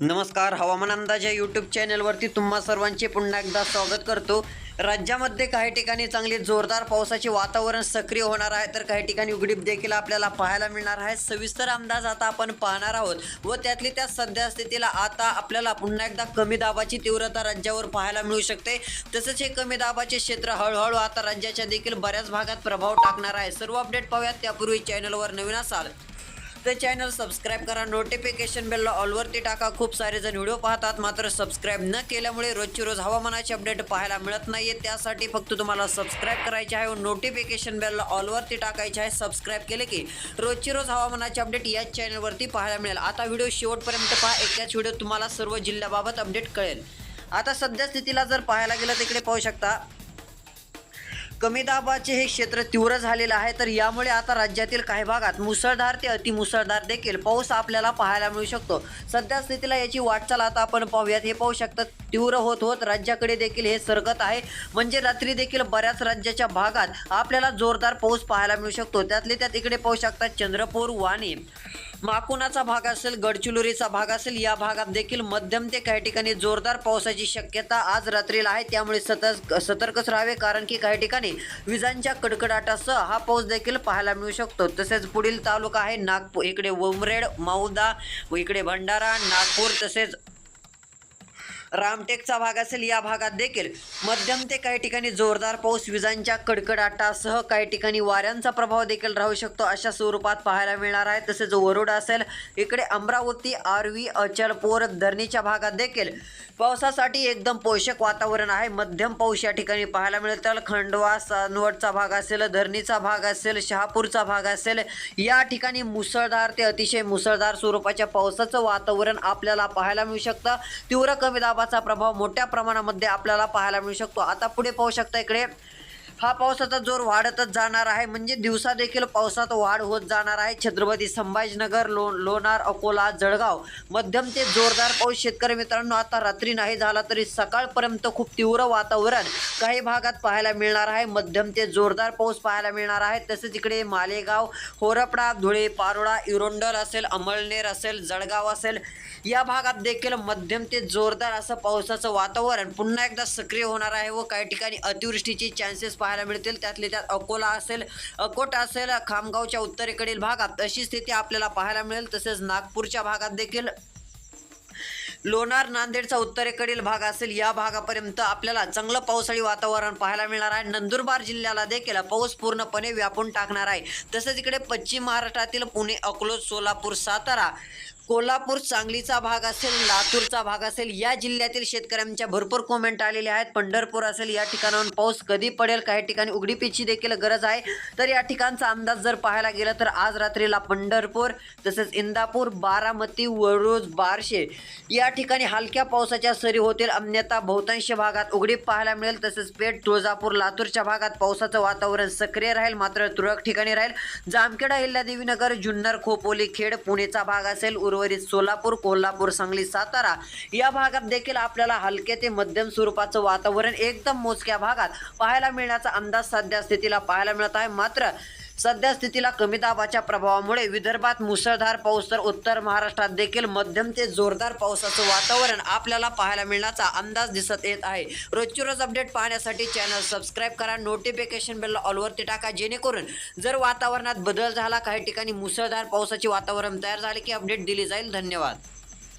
नमस्कार हवामान अंदाज या यूट्यूब चॅनलवरती तुम्हा सर्वांचे पुन्हा एकदा स्वागत करतो. राज्यामध्ये काही ठिकाणी चांगले जोरदार पावसाचे वातावरण सक्रिय होणार आहे तर काही ठिकाणी उघडीप देखील आपल्याला पाहायला मिळणार आहे. सविस्तर अंदाज आता आपण पाहणार आहोत व त्यातली त्या सध्या स्थितीला आता आपल्याला पुन्हा एकदा कमी दाबाची तीव्रता राज्यावर पाहायला मिळू शकते. तसंच हे कमी दाबाचे क्षेत्र हळूहळू आता राज्याच्या देखील बऱ्याच भागात प्रभाव टाकणार आहे. सर्व अपडेट पाहूयात त्यापूर्वी चॅनलवर नवीन असाल. तर चॅनल सबस्क्राईब करा. नोटिफिकेशन बेलला ऑलवरती टाका. खूप सारे जण व्हिडिओ पाहतात मात्र सबस्क्राईब न केल्यामुळे रोजची रोज हवामानाचे अपडेट पाहायला मिळत नाहीये. त्यासाठी फक्त तुम्हाला सबस्क्राईब करायचे आहे व नोटिफिकेशन बेलला ऑलवरती टाकायचे आहे. सबस्क्राईब केले की रोजची रोज हवामानाचे अपडेट याच चॅनलवरती पाहायला मिळेल. आता व्हिडिओ शेवटपर्यंत पहा. एकाच व्हिडिओ तुम्हाला सर्व जिल्ह्याबाबत अपडेट कळेल. आता सध्या स्थितीला जर पाहायला गेलं तिकडे पाहू शकता. कमी दाबाचे हे क्षेत्र तीव्र झालेलं आहे. तर यामुळे आता राज्यातील काही भागात मुसळधार ते अतिमुसळधार देखील पाऊस आपल्याला पाहायला मिळू शकतो. सध्या स्थितीला याची वाटचाल आता आपण पाहूयात. हे पाहू शकतात तीव्र होत होत राज्याकडे देखील हे सरकत आहे. म्हणजे रात्री देखील बऱ्याच राज्याच्या भागात आपल्याला जोरदार पाऊस पाहायला मिळू शकतो. त्यातले त्यात इकडे पाहू शकतात चंद्रपूर वाणी. माकुणाचा भाग असेल गडचिरोलीचा भाग असेल या भागात देखील मध्यम ते काही ठिकाणी जोरदार पावसाची शक्यता आज रात्रीला आहे. त्यामुळे सतर्क सतर्कच राहावे कारण की काही ठिकाणी विजांच्या कडकडाटासह हा पाऊस देखील पाहायला मिळू शकतो. तसेच पुढील तालुका आहे नागपूर इकडे उमरेड मौदा इकडे भंडारा नागपूर तसेच रामटेकचा भाग असेल या भागात देखील मध्यम ते काही ठिकाणी जोरदार पाऊस विजांच्या कडकडाटासह काही ठिकाणी वाऱ्यांचा प्रभाव देखील राहू शकतो. अशा स्वरूपात पाहायला मिळणार आहे. तसेच वरुड असेल इकडे अमरावती आरवी अचलपूर धरणीच्या भागात देखील पावसासाठी एकदम पोषक वातावरण आहे. मध्यम पाऊस या ठिकाणी पाहायला मिळेल. तर खंडवा सानवडचा भाग असेल धरणीचा भाग असेल शहापूरचा भाग असेल या ठिकाणी मुसळधार ते अतिशय मुसळधार स्वरूपाच्या पावसाचं वातावरण आपल्याला पाहायला मिळू शकतं. तीव्र कमी दाब दाबाचा प्रभाव मोठ्या प्रमाणामध्ये आपल्याला पाहायला मिळू शकतो. आता पुढे पाहू शकता इकडे. हा पावसाचा जोर वाढतच जाणार आहे. म्हणजे दिवसा देखील पावसात वाढ होत जाणार आहे. छत्रपती संभाजीनगर लो लोणार अकोला जळगाव मध्यम ते जोरदार पाऊस शेतकरी मित्रांनो आता रात्री नाही झाला तरी सकाळपर्यंत खूप तीव्र वातावरण काही भागात पाहायला मिळणार आहे. मध्यम ते जोरदार पाऊस पाहायला मिळणार आहे. तसेच इकडे मालेगाव होरपडा धुळे पारोळा इरोंडल असेल अमळनेर असेल जळगाव असेल या भागात देखील मध्यम ते जोरदार असं पावसाचं वातावरण पुन्हा एकदा सक्रिय होणार आहे व काही ठिकाणी अतिवृष्टीचे चान्सेस पाहायला मिळतील. त्यातले त्यात अकोला असेल अकोट असेल खामगावच्या उत्तरेकडील भागात अशी स्थिती आपल्याला पाहायला मिळेल. तसेच नागपूरच्या भागात देखील लोणार नांदेडचा उत्तरेकडील भाग असेल या भागापर्यंत आपल्याला चांगलं पावसाळी वातावरण पाहायला मिळणार आहे. नंदुरबार जिल्ह्याला देखील पाऊस पूर्णपणे व्यापून टाकणार आहे. तसेच इकडे पश्चिम महाराष्ट्रातील पुणे अकोला सोलापूर सातारा कोल्हापूर सांगलीचा भाग असेल लातूरचा भाग असेल या जिल्ह्यातील शेतकऱ्यांच्या भरपूर कॉमेंट आलेले आहेत. पंढरपूर असेल या ठिकाणाहून पाऊस कधी पडेल? काही ठिकाणी उघडीपीची देखील गरज आहे. तर या ठिकाणचा अंदाज जर पाहायला गेला तर आज रात्रीला पंढरपूर तसेच इंदापूर बारामती वरुज बारशे या ठिकाणी हलक्या पावसाच्या सरी होतील. अन्यथा बहुतांश भागात उघडीप पाहायला मिळेल. तसेच पेठ तुळजापूर लातूरच्या भागात पावसाचं वातावरण सक्रिय राहील. मात्र तुरळक ठिकाणी राहील. जामखेडा हिल्लादेवीनगर जुन्नर खोपोली खेड पुणेचा भाग असेल. उर्वरित सोलापूर कोल्हापूर सांगली सातारा या भागात देखील आपल्याला हलके ते मध्यम स्वरूपाचं वातावरण एकदम मोजक्या भागात पाहायला मिळण्याचा अंदाज सध्या स्थितीला पाहायला मिळत आहे. मात्र सध्या स्थितीला कमी दाबाच्या प्रभावामुळे विदर्भात मुसळधार पाऊस तर उत्तर महाराष्ट्रात देखील मध्यम ते जोरदार पावसाचं वातावरण आपल्याला पाहायला मिळण्याचा अंदाज दिसत येत आहे. रोजची रोज अपडेट पाहण्यासाठी चॅनल सबस्क्राईब करा नोटिफिकेशन बेल ऑलवरती टाका जेणेकरून जर वातावरणात बदल झाला काही ठिकाणी मुसळधार पावसाचे वातावरण तयार झाले की अपडेट दिली जाईल. धन्यवाद.